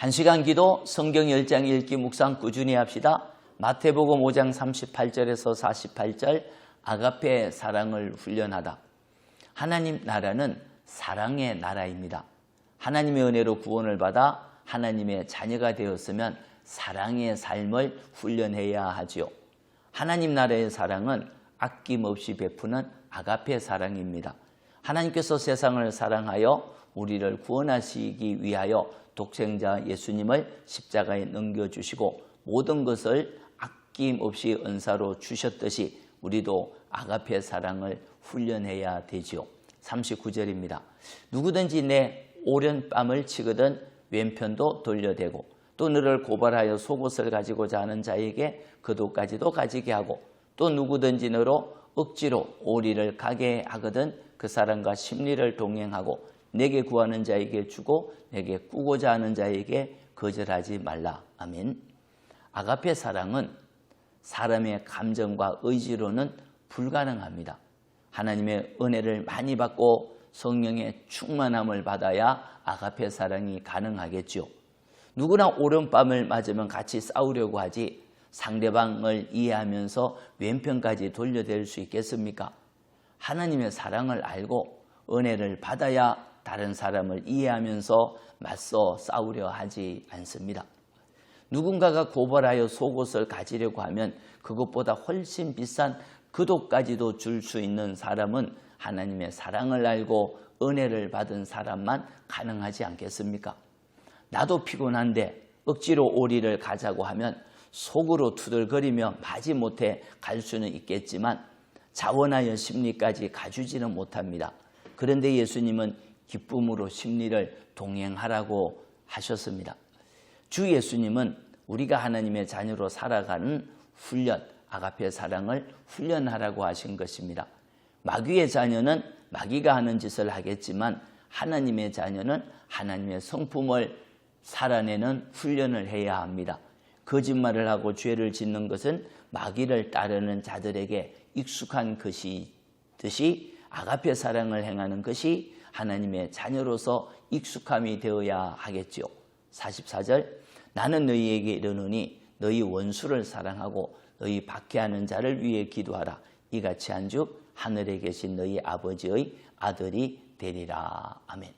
한 시간 기도 성경 10장 읽기 묵상 꾸준히 합시다. 마태복음 5장 38절에서 48절 아가페 사랑을 훈련하다. 하나님 나라는 사랑의 나라입니다. 하나님의 은혜로 구원을 받아 하나님의 자녀가 되었으면 사랑의 삶을 훈련해야 하지요. 하나님 나라의 사랑은 아낌없이 베푸는 아가페 사랑입니다. 하나님께서 세상을 사랑하여 우리를 구원하시기 위하여 독생자 예수님을 십자가에 넘겨주시고 모든 것을 아낌없이 은사로 주셨듯이 우리도 아가페 사랑을 훈련해야 되지요. 39절입니다. 누구든지 내 오른뺨을 치거든 왼편도 돌려대고 또 너를 고발하여 속옷을 가지고자 하는 자에게 그도까지도 가지게 하고 또 누구든지 너로 억지로 오리를 가게 하거든 그 사람과 심리를 동행하고 내게 구하는 자에게 주고 내게 꾸고자 하는 자에게 거절하지 말라. 아멘. 아가페 사랑은 사람의 감정과 의지로는 불가능합니다. 하나님의 은혜를 많이 받고 성령의 충만함을 받아야 아가페 사랑이 가능하겠죠. 누구나 오른밤을 맞으면 같이 싸우려고 하지 상대방을 이해하면서 왼편까지 돌려댈 수 있겠습니까? 하나님의 사랑을 알고 은혜를 받아야 다른 사람을 이해하면서 맞서 싸우려 하지 않습니다. 누군가가 고발하여 속옷을 가지려고 하면 그것보다 훨씬 비싼 그도까지도 줄 수 있는 사람은 하나님의 사랑을 알고 은혜를 받은 사람만 가능하지 않겠습니까? 나도 피곤한데 억지로 오리를 가자고 하면 속으로 투덜거리며 마지 못해 갈 수는 있겠지만 자원하여 심리까지 가주지는 못합니다. 그런데 예수님은 기쁨으로 심리를 동행하라고 하셨습니다. 주 예수님은 우리가 하나님의 자녀로 살아가는 훈련, 아가페 사랑을 훈련하라고 하신 것입니다. 마귀의 자녀는 마귀가 하는 짓을 하겠지만 하나님의 자녀는 하나님의 성품을 살아내는 훈련을 해야 합니다. 거짓말을 하고 죄를 짓는 것은 마귀를 따르는 자들에게 익숙한 것이듯이 아가페 사랑을 행하는 것이 하나님의 자녀로서 익숙함이 되어야 하겠지요. 44절 나는 너희에게 이르노니 너희 원수를 사랑하고 너희 박해하는 자를 위해 기도하라. 이같이 한즉 하늘에 계신 너희 아버지의 아들이 되리라. 아멘.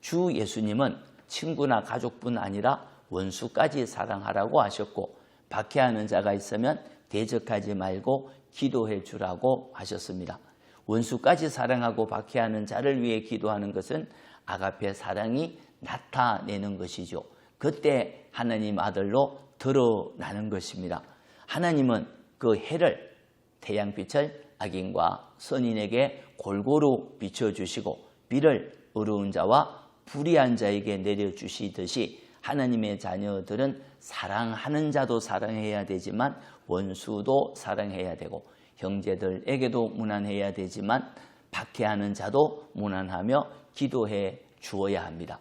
주 예수님은 친구나 가족뿐 아니라 원수까지 사랑하라고 하셨고 박해하는 자가 있으면 대적하지 말고 기도해 주라고 하셨습니다. 원수까지 사랑하고 박해하는 자를 위해 기도하는 것은 아가페 사랑이 나타내는 것이죠. 그때 하나님 아들로 드러나는 것입니다. 하나님은 그 해를 태양빛을 악인과 선인에게 골고루 비춰주시고 비를 어려운 자와 불의한 자에게 내려주시듯이 하나님의 자녀들은 사랑하는 자도 사랑해야 되지만 원수도 사랑해야 되고 형제들에게도 무난해야 되지만 박해하는 자도 무난하며 기도해 주어야 합니다.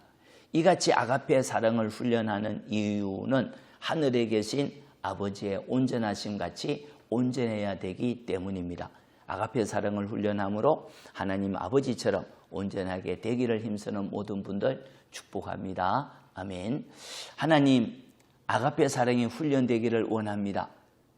이같이 아가페 사랑을 훈련하는 이유는 하늘에 계신 아버지의 온전하심 같이 온전해야 되기 때문입니다. 아가페 사랑을 훈련함으로 하나님 아버지처럼 온전하게 되기를 힘쓰는 모든 분들 축복합니다. 아멘. 하나님 아가페 사랑이 훈련되기를 원합니다.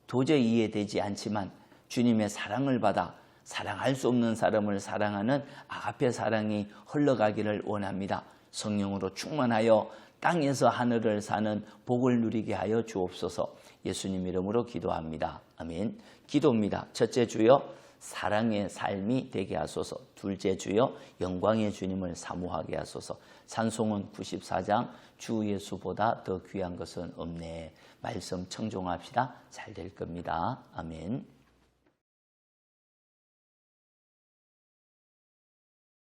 도저히 이해되지 않지만 주님의 사랑을 받아 사랑할 수 없는 사람을 사랑하는 아가페 사랑이 흘러가기를 원합니다. 성령으로 충만하여 땅에서 하늘을 사는 복을 누리게 하여 주옵소서 예수님 이름으로 기도합니다. 아멘. 기도입니다. 첫째 주여 사랑의 삶이 되게 하소서. 둘째 주여 영광의 주님을 사모하게 하소서. 찬송은 94장 주 예수보다 더 귀한 것은 없네. 말씀 청종합시다. 잘 될 겁니다. 아멘.